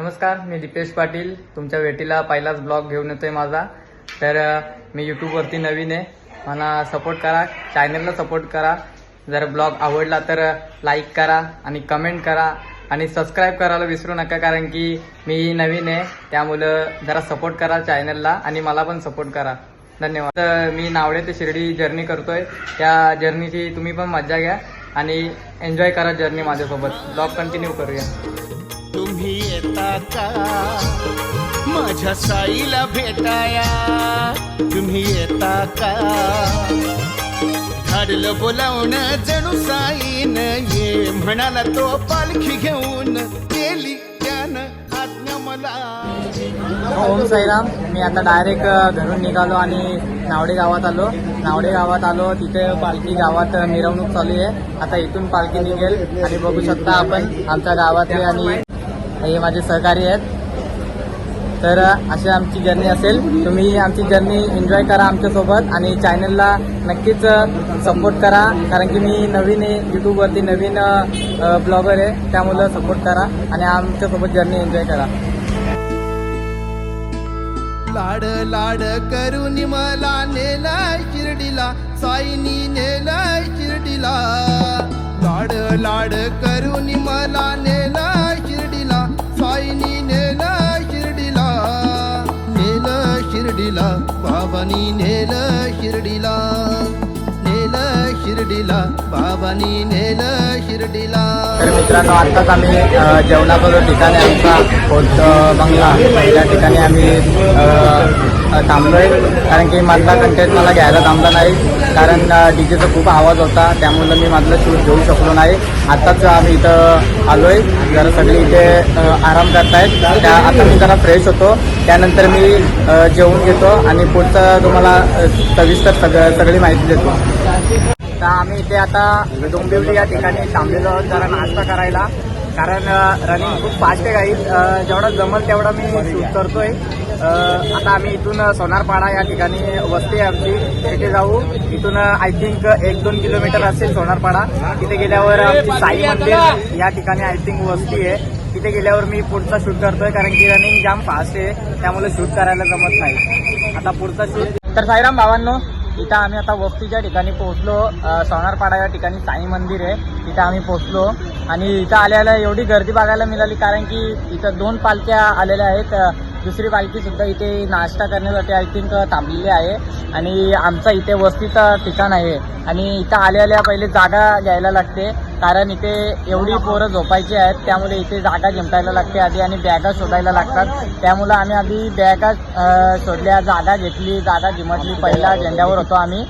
नमस्कार मी दीपेश पाटील. तुमच्या भेटीला पहिलाच ब्लॉग घेऊन येतोय माझा. तर मी यूट्यूबवरती नवीन आहे. मला सपोर्ट करा. चॅनलला सपोर्ट करा. जर ब्लॉग आवडला तर लाईक करा आणि कमेंट करा. आणि सबस्क्राईब करायला विसरू नका कारण की मी नवीन आहे. त्यामुळं जरा सपोर्ट करा चॅनलला आणि मला पण सपोर्ट करा. धन्यवाद. तर मी नावडे ते शिर्डी जर्नी करतोय. त्या जर्नीची तुम्ही पण मजा घ्या आणि एन्जॉय करा जर्नी माझ्यासोबत. ब्लॉग कंटिन्यू करूया. तुम्ही येता का? माझ्या साईला भेटाया. तुम्ही येता का? धाडलं बोलावून जणू साईन ये. म्हणाला तो पालखी घेऊन गेली त्यानं आज्ञा मला. ओम साईराम मी आता डायरेक्ट घरून निघालो आणि नावडे गावात आलो. नावडे गावात आलो तिथे पालखी गावात मिरवणूक चालू आहे. आता इथून पालखी निघेल आणि बघू शकता आपण आमच्या गावातले आणि हे माझे सहकारी आहेत. तर अशी आमची जर्नी असेल. तुम्ही आमची जर्नी एन्जॉय करा आमच्यासोबत आणि चॅनलला नक्कीच सपोर्ट करा. कारण की मी नवीन आहे यूट्यूबवरती नवीन ब्लॉगर आहे. त्यामुळं सपोर्ट करा आणि आमच्यासोबत जर्नी एन्जॉय करा. लाड लाड करून मला नेलाय शिर्डीला. साईनी नेलाय शिर्डीला. लाड लाड करून मला ने बाबानी नेलं शिर्डीला नेलं शिर्डीला. बाबानी नेलं शिर्डीला. तर मित्रांनो आत्ताच आम्ही अ, ठिकाणी ठिकाण आहे आमचा बंगला पहिल्या ठिकाणी आम्ही थांबलो आहे थांबलोय. कारण की मधला कंटेंट मला घ्यायला थांबला नाही. कारण डीजेचा खूप आवाज होता. त्यामुळे मी मधलं शूट घेऊ शकलो नाही. आत्ताच आम्ही इथं आलोय. जरा सगळे इथे आराम करतायत. त्या आता मी जरा फ्रेश होतो. त्यानंतर मी जेवून घेतो आणि पुढचं तुम्हाला सविस्तर सग सगळी माहिती देतो. तर आम्ही इथे आता डोंबिवली या ठिकाणी थांबलेलो आहोत जरा नाश्ता करायला. कारण रनिंग खूप फास्ट आहे काही जेवढं जमल तेवढं मी शूट करतोय. आता आम्ही इथून सोनारपाडा या ठिकाणी वस्ती आहे आमची. तिथे जाऊ. इथून आय थिंक एक दोन किलोमीटर असेल सोनारपाडा. तिथे गेल्यावर आमची साई मंदिर या ठिकाणी आय थिंक वस्ती आहे. तिथे गेल्यावर मी पुढचा शूट करतोय कारण की रनिंग जाम फास्ट आहे. त्यामुळे शूट करायला जमत नाही. आता पुढचा शूट तर साईराम भावांनो इथं आम्ही आता वस्तीच्या ठिकाणी पोहोचलो. सोनारपाडा या ठिकाणी साई मंदिर आहे. तिथं आम्ही पोहोचलो. आणि इथं आल्याला एवढी गर्दी बघायला मिळाली कारण की इथं दोन पालख्या आलेल्या आहेत. दुसरी पालखी सुद्धा इथे नाश्ता करण्यासाठी आय थिंक थांबलेली आहे. आणि आमचा इथे वस्तीचं ठिकाण आहे. आणि इथं आल्या आल्या पहिले जागा घ्यायला लागते. कारण इथे एवढी पोरं झोपायची आहेत त्यामुळे इथे जागा जिंकायला लागते आधी आणि बॅगा शोधायला लागतात. त्यामुळे आम्ही आधी बॅगा शोधल्या जागा घेतली जागा जिमटली. पहिला झेंड्यावर होतो आम्ही.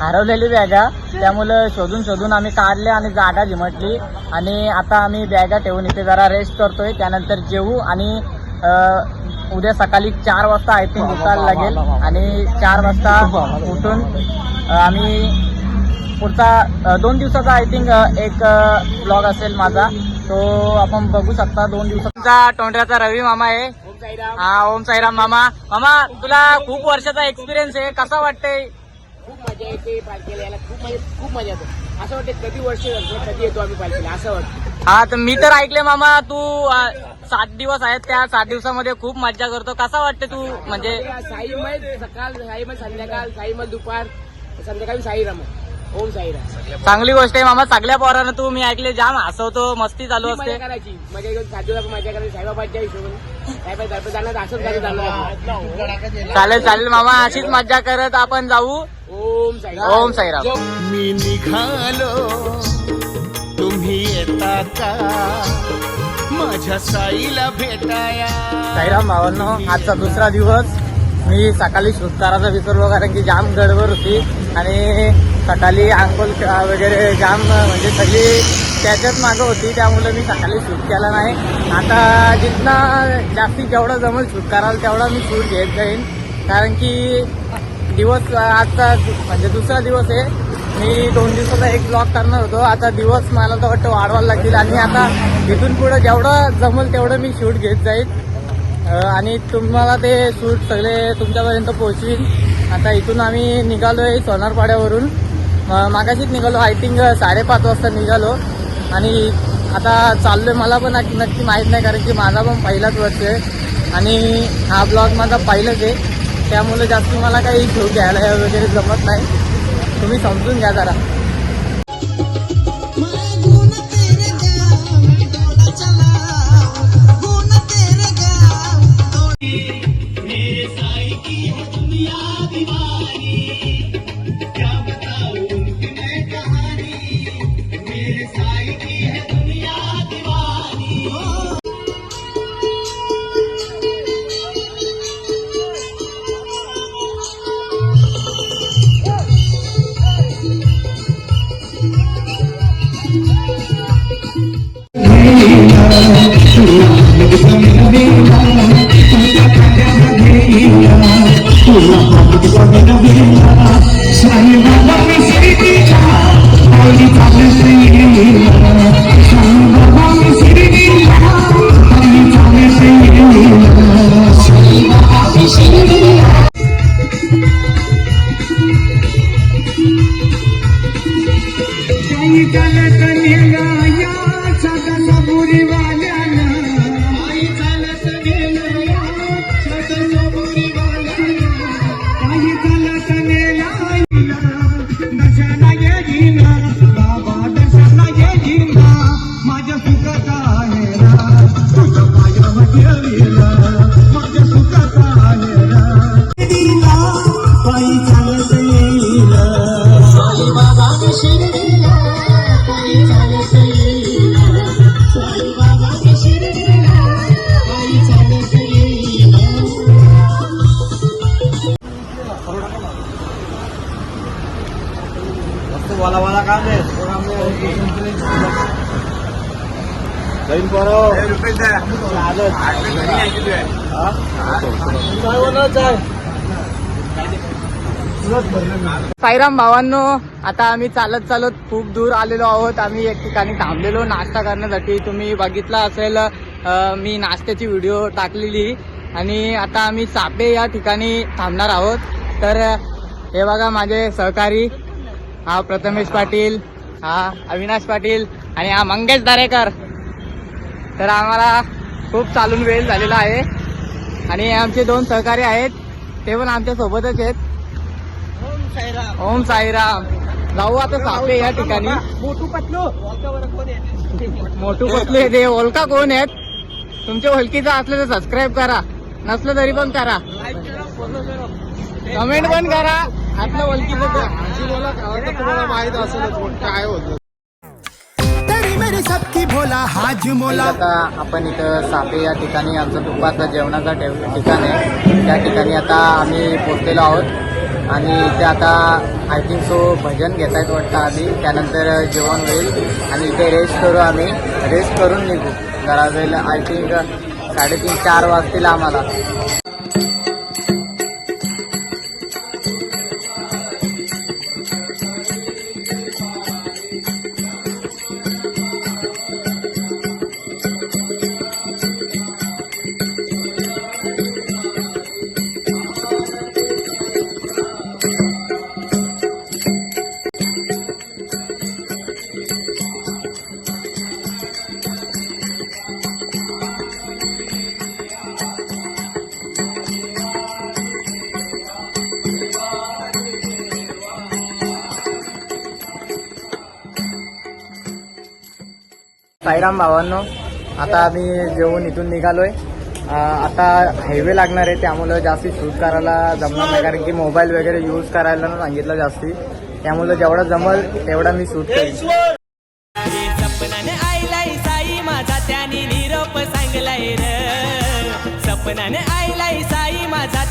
हरवलेली बॅगा. त्यामुळं शोधून शोधून आम्ही काढल्या आणि जागा जिमटली. आणि आता आम्ही बॅगा ठेवून इथे जरा रेस्ट करतोय. त्यानंतर जेवू आणि उद्या सकाळी चार वाजता आय थिंक उठायला लागेल आणि चार वाजता उठून आम्ही पुढचा दोन दिवसाचा आय थिंक एक ब्लॉग असेल माझा. तो आपण बघू शकता दोन दिवसाचा टोंड्याचा रवी मामा आहे. हा ओम साईराम मामा. मामा तुला खूप वर्षाचा एक्सपिरियन्स आहे. कसा वाटतंय? खूप मजा येते पालखीला यायला. खूप म्हणजे खूप मजा येते. असं वाटतं कधी वर्ष कधी येतो आम्ही पालखीला? असं वाटतं हा तर मी तर ऐकले मामा तू सात दिवस आहेत त्या सात दिवसामध्ये खूप मज्जा करतो. कसा वाटते तू? म्हणजे साईमय सकाळ साईमय संध्याकाळ साईमय दुपार संध्याकाळी साईराम ओम साईराम चांगली गोष्ट आहे मामा सगळ्या पोरांना तू मी ऐकले जाम हसवतो मस्ती चालू मजा असते. करायची. मजा घेऊन सात दिवस आपण मजा करायची. साईबाबाच्या हिशोबाने. जाणार असंच चालेल चालेल मामा अशीच मज्जा करत आपण जाऊ. ओम साईराम ओम साईराम. मी निघालो तुम्ही येता का? माझ्या साईला भेटाया. साईराम भावांनो आजचा दुसरा दिवस. मी सकाळी शूट करायचा विसरलो कारण की जाम गडबड होती. आणि सकाळी आंघोळ वगैरे जाम म्हणजे सगळी त्याच्यात मागं होती त्यामुळे मी सकाळी शूट केला नाही. आता जितना जास्तीत जेवढं जमल शूट कराल तेवढा मी शूट घेत जाईन. कारण की दिवस आजचा म्हणजे दुसरा दिवस आहे. मी दोन दिवसाचा एक ब्लॉग करणार होतो. आता दिवस मला तर वाटतं वाढवायला लागतील. आणि आता इथून पुढं जेवढं जमल तेवढं मी शूट घेत जाईल आणि तुम्हाला ते शूट सगळे तुमच्यापर्यंत पोहोचवीन. आता इथून आम्ही निघालोय सोनारपाड्यावरून. मागाशीच निघालो. आय थिंक साडेपाच वाजता निघालो. आणि आता चाललोय मला पण नक्की नक्की माहीत नाही कारण की माझा पण पहिलाच वर्ष आहे. आणि हा ब्लॉग माझा पहिलाच आहे. त्यामुळे जास्त मला काही घेऊ घ्यायला वगैरे जमत नाही. तुम्ही समजून घ्या जरा. माझ्या साईराम भावांनो आता आम्ही चालत चालत खूप दूर आलेलो आहोत. आम्ही एक ठिकाणी थांबलेलो नाश्ता करण्यासाठी. तुम्ही बघितला असेल मी नाश्त्याची व्हिडिओ टाकलेली. आणि आता आम्ही सापे या ठिकाणी थांबणार आहोत. तर हे बघा माझे सहकारी. हा प्रथमेश पाटील हा अविनाश पाटील आणि हा मंगेश दारेकर. तर आम्हाला खूप चालून वेळ झालेला आहे. आणि आमचे दोन सहकारी आहेत. ते पण आमच्या सोबतच आहेत. ओम साईराम. जाऊ आता सापे या ठिकाणी. मोठू पतलू. मोठू पतलू हे ओळखा कोण आहेत? तुमच्या ओळखीचं असलं तर सबस्क्राईब करा. नसलं तरी पण करा. कमेंट पण करा. आपल्या ओळखीचं तर तुम्हाला माहीत असेल काय होतं. तेरी मेरी सबकी भोला हाज मोला. आता आपण इथं सापे या ठिकाणी आमचं दुपारचं जेवणाचा ठिकाण आहे. त्या ठिकाणी आता आम्ही पोचलेलो आहोत. आणि इथे आता आय थिंक सो भजन घेतायत वाटतं आधी. त्यानंतर जेवण होईल. आणि इथे रेस्ट करू आम्ही. रेस्ट करून निघू. जरा वेळ आय थिंक साडेतीन चार वाजतील आम्हाला. साईराम भावांनो आता आम्ही जेवून इथून निघालोय. आहे आता हायवे लागणार आहे त्यामुळं जास्ती शूट करायला जमणार नाही कारण की मोबाईल वगैरे यूज करायला ना सांगितलं जास्ती. त्यामुळं जेवढं जमल तेवढा मी शूट करेन. सपनाने आईलाई साई माझा त्याने निरोप सांगलाय र येऊन माझा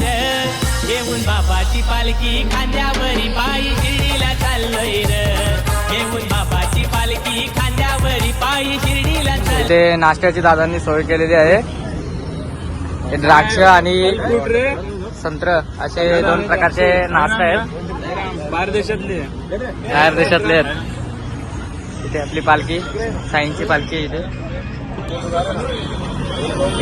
र बाबाची पालखी खांद्यावरी बाई शिर्डीला चाललोय र. घेऊन बाबाची पालखी खांद्यावरी पायी शिर्डीला चाललोय इथे नाश्त्याची दादांनी सोय केलेली आहे. हे द्राक्ष आणि संत्र असे दोन प्रकारचे नाश्ते आहेत. बाहेर देशातले. बाहेर देशातले आहेत. इथे आपली पालखी साईंची पालखी आहे इथे.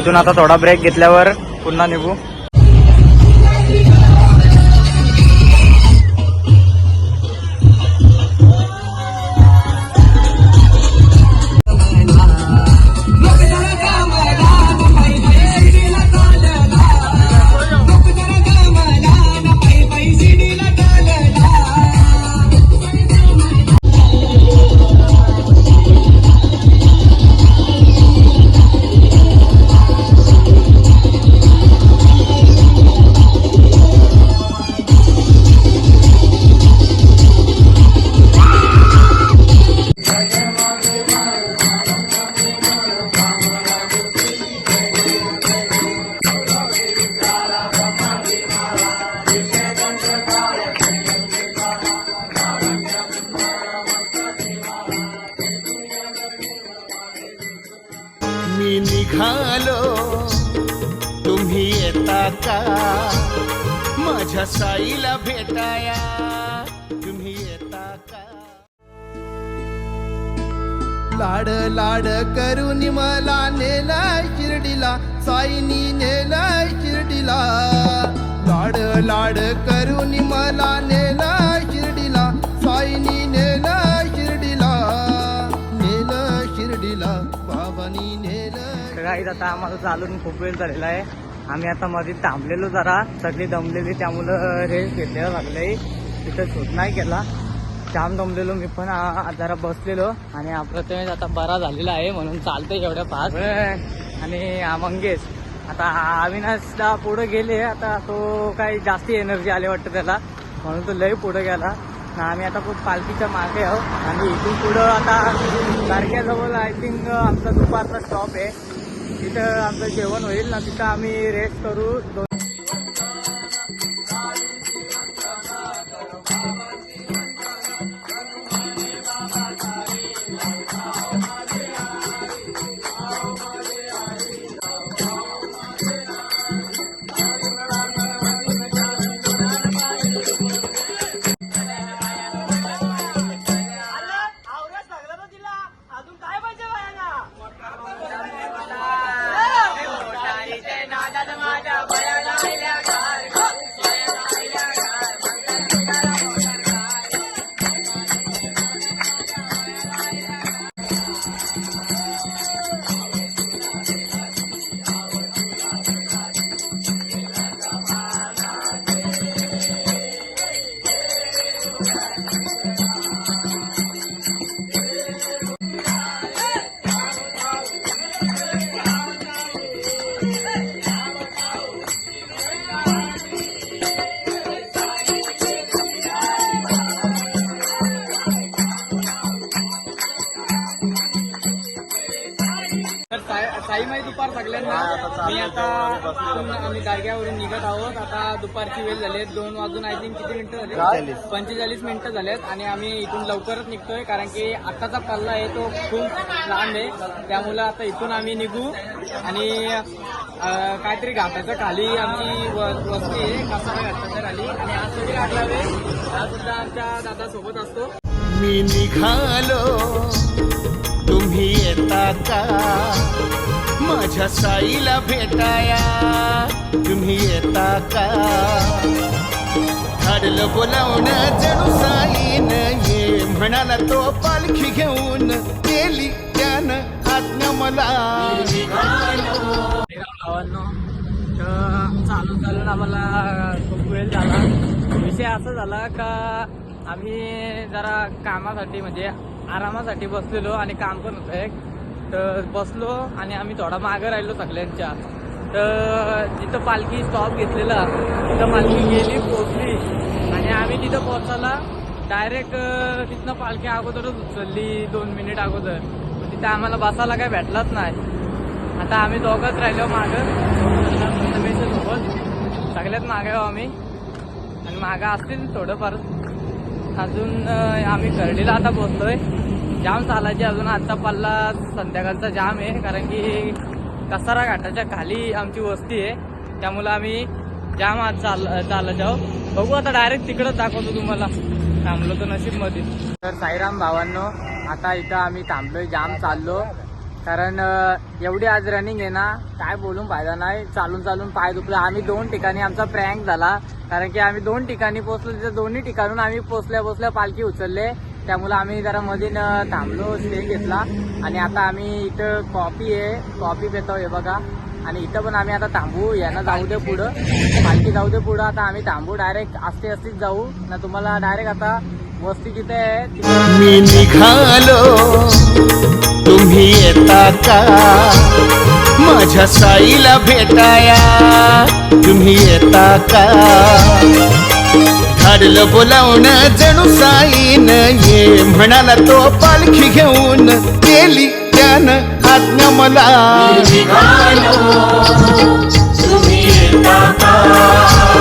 इथून आता थोडा ब्रेक घेतल्यावर पुन्हा निघू. मी निघालो. तुम्ही येता का? माझ्या साईला भेटाया. तुम्ही येता का? लाड लाड करून मला नेला शिर्डीला. साईनी नेला शिर्डीला. लाड लाड करून मला नेला शिर्डीला. साईनी नेला काही आता आम्हाला चालून खूप वेळ झालेला आहे. आम्ही आता मध्ये थांबलेलो जरा सगळी दमलेली त्यामुळं रेस घेतलेला लागले तिथं शूट नाही केला. जाम दमलेलो मी पण जरा बसलेलो. आणि हा प्रथमेश आता बरा झालेला आहे म्हणून चालतंय एवढ्या फास्ट आणि हा मंगेश. आता अविनाशला पुढे गेले आता तो काही जास्ती एनर्जी आली वाटतं त्याला. म्हणून तो लय पुढे गेला. आम्ही आता खूप पालखीच्या मागे आहोत. आणि इथून पुढं आता तारखेजवळ आय थिंक आमचा दुपारचा स्टॉप आहे. तिथं आमचं जेवण होईल ना तिथं आम्ही रेस्ट करू. दुपारची वेळ झाली आहे. दोन वाजून आय थिंक किती मिनिटं झाली? पंचेचाळीस मिनिटं झालेत आणि आम्ही इथून लवकरच निघतोय कारण की आताचा पल्ला आहे तो खूप लांब आहे. त्यामुळे आता इथून आम्ही निघू आणि काहीतरी घाटाच्या खाली आमची व- वस्ती आहे कासारा घाटाच्या खाली. आणि आज सगळे आठलावे हा सुद्धा आमच्या दादा सोबत असतो. मी निघालो. तुम्ही येता का? माझ्या साईला भेटाया. तुम्ही येता का? धाडलं बोलावणं जणू साईन ये. म्हणाला तो पालखी घेऊन केली त्यानं आज्ञा मला. भावांनो चालून चालून आम्हाला खूप वेळ झाला. विषय असा झाला का आम्ही जरा कामासाठी म्हणजे आरामासाठी बसलेलो आणि काम पण होतं एक. तर बसलो आणि आम्ही थोडा मागं राहिलो सगळ्यांच्या. तर जिथं पालखी स्टॉप घेतलेला. तिथं पालखी गेली पोचली आणि आम्ही तिथं पोचायला डायरेक्ट तिथनं पालखी अगोदरच उचलली दोन मिनिट अगोदर. तिथं आम्हाला बसायला काही भेटलाच नाही. आता आम्ही दोघंच राहिलो मागं. सोबत सगळ्यात मागे आहो आम्ही. आणि मागं असतील थोडंफार. अजून आम्ही कर्डीला आता पोहोचलोय. जाम चालायची अजून आत्ता पल्ला संध्याकाळचा जाम आहे कारण की कसारा घाटाच्या खाली आमची वस्ती आहे. त्यामुळं आम्ही जाम आज चाल चालत जाऊ बघू आता डायरेक्ट तिकडंच दाखवतो तुम्हाला. थांबलो तर नशीबमध्ये तर साईराम भावांनो आता इथं आम्ही थांबलोय जाम चाललो. कारण एवढी आज रनिंग आहे ना काय बोलून फायदा नाही. चालून चालून पाय दुखला. आम्ही दोन ठिकाणी आमचा प्रँक झाला. कारण की आम्ही दोन ठिकाणी पोहोचलो तिथे दोन्ही ठिकाणून आम्ही पोचल्या पोचल्या पालखी उचलले. त्यामुळे आम्ही जरा मध्ये न थांबलो स्टे घेतला. आणि आता आम्ही इथं कॉफी आहे. कॉफी पितो हे बघा. आणि इथं पण आम्ही आता थांबू. यांना जाऊ दे पुढं. पालखी जाऊ दे पुढं. आता आम्ही थांबू डायरेक्ट असते असतीच जाऊ. ना तुम्हाला डायरेक्ट आता वस्ती जिथे आहे मी निघालो. तुम्ही येता का? माझ्या साईला भेटाया. तुम्ही येता का? धाडलं बोलावून जणू साईन ये म्हणाला तो पालखी घेऊन गेली त्यानं आज्ञा मला. तुम्ही येता का?